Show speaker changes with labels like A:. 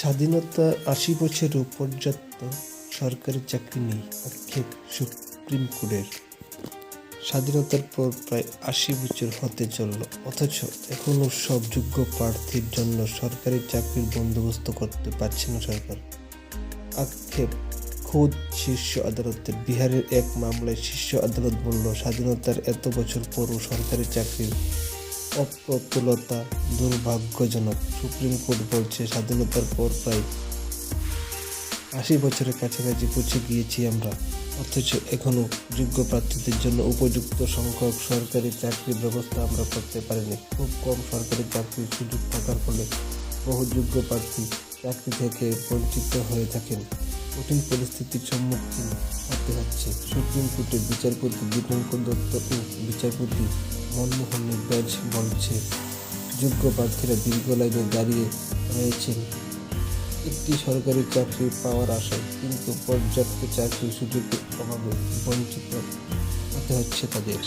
A: স্বাধীনতার আশি বছরেও পর্যাপ্ত সরকারি চাকরি নেই আক্ষেপ সুপ্রিম কোর্টের। স্বাধীনতার পর প্রায় আশি বছর হতে চলল, অথচ এখনও সব যোগ্য প্রার্থীর জন্য সরকারি চাকরির বন্দোবস্ত করতে পারছে না সরকার। আক্ষেপ, খোদ শীর্ষ আদালতে। বিহারের এক মামলায় শীর্ষ আদালত বলল, স্বাধীনতার এত বছর পরও সরকারি চাকরির অপ্রতুলতা দুর্ভাগ্যজনক। সুপ্রিম কোর্ট বলছে, স্বাধীনতার পর প্রায় আশি বছরের কাছাকাছি পৌঁছে গিয়েছি আমরা। অথচ এখনও যোগ্য প্রার্থীদের জন্য উপযুক্ত সংখ্যক সরকারি চাকরির ব্যবস্থা আমরা করতে পারিনি। খুব কম সরকারি চাকরির সুযোগ থাকার ফলে বহু যোগ্য প্রার্থী চাকরি থেকে বঞ্চিত হয়ে থাকেন। কঠিন পরিস্থিতির সম্মুখীন হতে হচ্ছে। সুপ্রিম কোর্টের বিচারপতি দীপঙ্কর দত্ত ও বিচারপতি মনমোহন ব্যাজ বলছে, যোগ্য প্রার্থীরা দীর্ঘ লাইনে দাঁড়িয়ে রয়েছেন। একটি সরকারি চাকরি পাওয়ার আশায় কিন্তু পর্যাপ্ত চাকরির সুযোগের অভাবে বঞ্চিত হতে হচ্ছে তাদের।